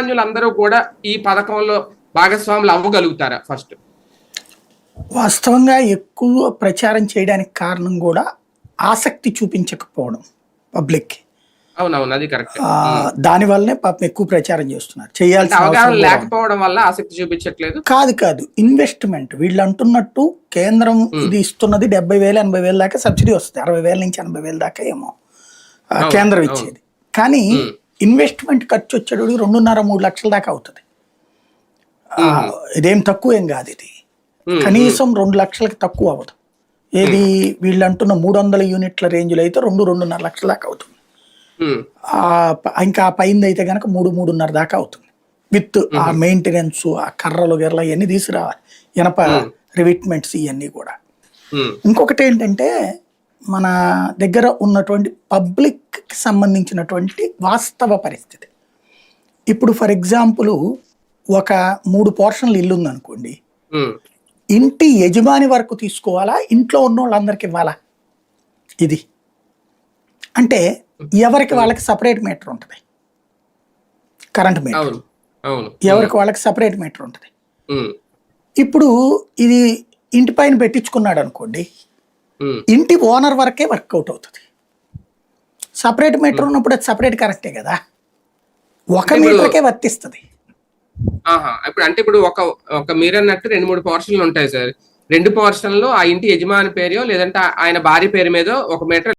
సామాన్యులందరూ కూడా ఈ పథకంలో భాగస్వాములు అవ్వగలుగుతారా ఫస్ట్? వాస్తవంగా ఎక్కువ ప్రచారం చేయడానికి కారణం కూడా ఆసక్తి చూపించకపోవడం పబ్లిక్ అవునవును అది కరెక్ట్. దాని వల్లనే పాపం ఎక్కువ ప్రచారం చేస్తున్నారు. చేయాల్సిన. లేకపోవడం వల్ల ఆసక్తి చూపించట్లేదు? కాదు కాదు. ఇన్వెస్ట్మెంట్. వీళ్ళు అంటున్నట్టు కేంద్రం ఇది ఇస్తున్నది డెబ్బై వేలు ఎనభై వేల దాకా సబ్సిడీ వస్తుంది. అరవై వేల నుంచి ఎనభై వేల దాకా ఏమో కేంద్రం. ఇచ్చేది. కానీ ఇన్వెస్ట్మెంట్ ఖర్చు వచ్చేటప్పుడు రెండున్నర మూడు లక్షల దాకా అవుతుంది. ఇదేం తక్కువ ఏం కాదు ఇది. కనీసం రెండు లక్షలకి తక్కువ అవ్వదు. ఏది వీళ్ళు అంటున్న మూడు వందల యూనిట్ల రేంజ్లో అయితే రెండు రెండున్నర లక్షల దాకా అవుతుంది. ఇంకా పైన అయితే కనుక మూడు మూడున్నర దాకా అవుతుంది. విత్ ఆ మెయింటెనెన్స్ ఆ కర్రలు గిర్రలు ఇవన్నీ తీసుకురావాలి. ఇనప రివిట్మెంట్స్ ఇవన్నీ కూడా. ఇంకొకటి ఏంటంటే మన దగ్గర ఉన్నటువంటి పబ్లిక్కి సంబంధించినటువంటి వాస్తవ పరిస్థితి. ఇప్పుడు ఫర్ ఎగ్జాంపుల్ ఒక మూడు పోర్షన్లు ఇల్లు ఉందనుకోండి ఇంటి యజమాని వరకు తీసుకోవాలా? ఇంట్లో ఉన్న వాళ్ళందరికి ఇవ్వాలా? ఇది. అంటే ఎవరికి వాళ్ళకి సపరేట్ మీటర్ ఉంటుంది? Current meter. ఎవరికి వాళ్ళకి సపరేట్ మీటర్ ఉంటుంది? ఇప్పుడు ఇది ఇంటి పైన పెట్టించుకున్నాడు అనుకోండి ఇంటి ఓనర్ వరకే వర్కౌట్ అవుతుంది. సపరేట్ మీటర్ ఉన్నప్పుడు అది సపరేట్ కరెక్టే కదా? ఒక మీటర్కే వర్తిస్తుంది. ఇప్పుడు అంటే ఇప్పుడు ఒక ఒక మీరు అన్నట్టు రెండు మూడు పోర్షన్లు ఉంటాయి సార్. రెండు పోర్షన్లు ఆ ఇంటి యజమాని పేరు లేదంటే ఆయన భార్య పేరు మీద ఒక మీటర్